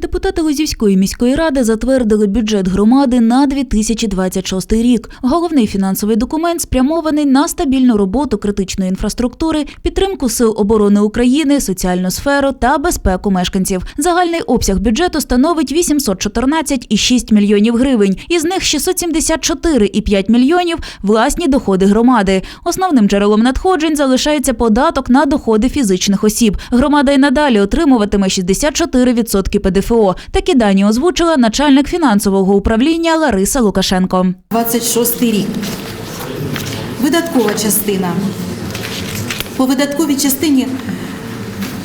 Депутати Лозівської міської ради затвердили бюджет громади на 2026 рік. Головний фінансовий документ спрямований на стабільну роботу критичної інфраструктури, підтримку сил оборони України, соціальну сферу та безпеку мешканців. Загальний обсяг бюджету становить 814,6 мільйонів гривень. Із них 674,5 мільйонів власні доходи громади. Основним джерелом надходжень залишається податок на доходи фізичних осіб. Громада й надалі отримуватиме 64% ПДФО. Такі дані озвучила начальник фінансового управління Лариса Лукашенко. 26 рік. Видаткова частина. По видатковій частині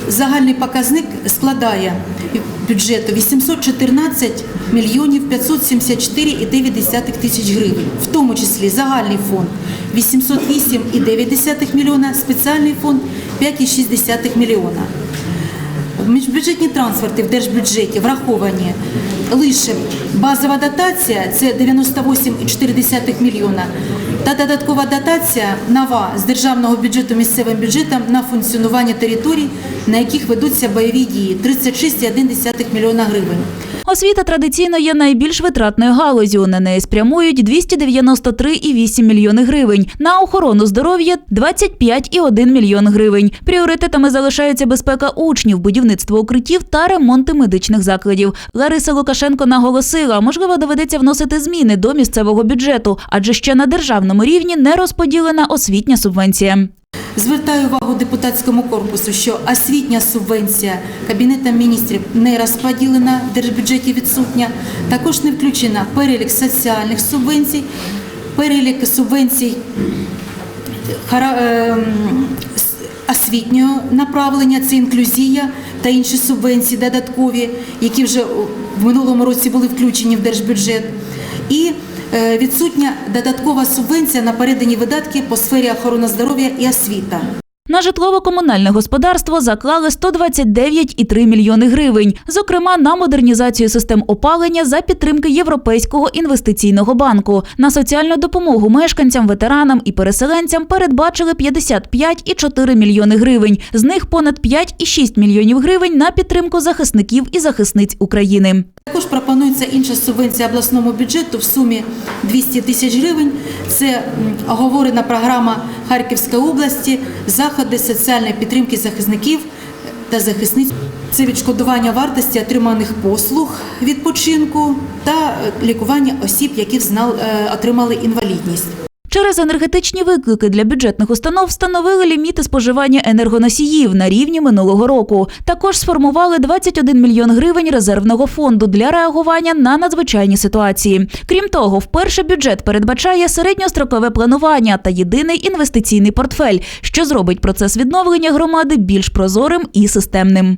загальний показник складає бюджету 814 мільйонів 574,9 тисяч гривень, в тому числі загальний фонд 808,9 мільйона, спеціальний фонд 5,6 мільйона. Міжбюджетні трансферти в держбюджеті враховані лише базова дотація це 98,4 мільйона та додаткова дотація нова з державного бюджету місцевим бюджетом на функціонування територій, на яких ведуться бойові дії 36,1 мільйона гривень. Освіта традиційно є найбільш витратною галузю. На неї спрямують 293,8 мільйони гривень. На охорону здоров'я 25,1 мільйон гривень. Пріоритетами залишаються безпека учнів, будівництво укриттів та ремонти медичних закладів. Лариса Лукашенко наголосила, можливо, доведеться вносити зміни до місцевого бюджету, адже ще на державному рівні не розподілена освітня субвенція. Звертаю увагу депутатському корпусу, що освітня субвенція Кабінетом міністрів не розподілена в держбюджеті відсутня. Також не включена перелік соціальних субвенцій, перелік субвенцій ем, освітнього направлення, це інклюзія та інші субвенції додаткові, які вже в минулому році були включені в держбюджет. І відсутня додаткова субвенція на передані видатки по сфері охорони здоров'я і освіта. На житлово-комунальне господарство заклали 129,3 мільйони гривень, зокрема на модернізацію систем опалення за підтримки Європейського інвестиційного банку. На соціальну допомогу мешканцям, ветеранам і переселенцям передбачили 55,4 мільйони гривень. З них понад 5,6 мільйонів гривень на підтримку захисників і захисниць України. Також пропонується інша субвенція обласному бюджету в сумі 200 тисяч гривень. Це оговорена програма Харківської області, заходи соціальної підтримки захисників та захисниць. Це відшкодування вартості отриманих послуг відпочинку та е, лікування осіб, які е, отримали інвалідність. Через енергетичні виклики для бюджетних установ встановили ліміти споживання енергоносіїв на рівні минулого року. Також сформували 21 мільйон гривень резервного фонду для реагування на надзвичайні ситуації. Крім того, вперше бюджет передбачає середньострокове планування та єдиний інвестиційний портфель, що зробить процес відновлення громади більш прозорим і системним.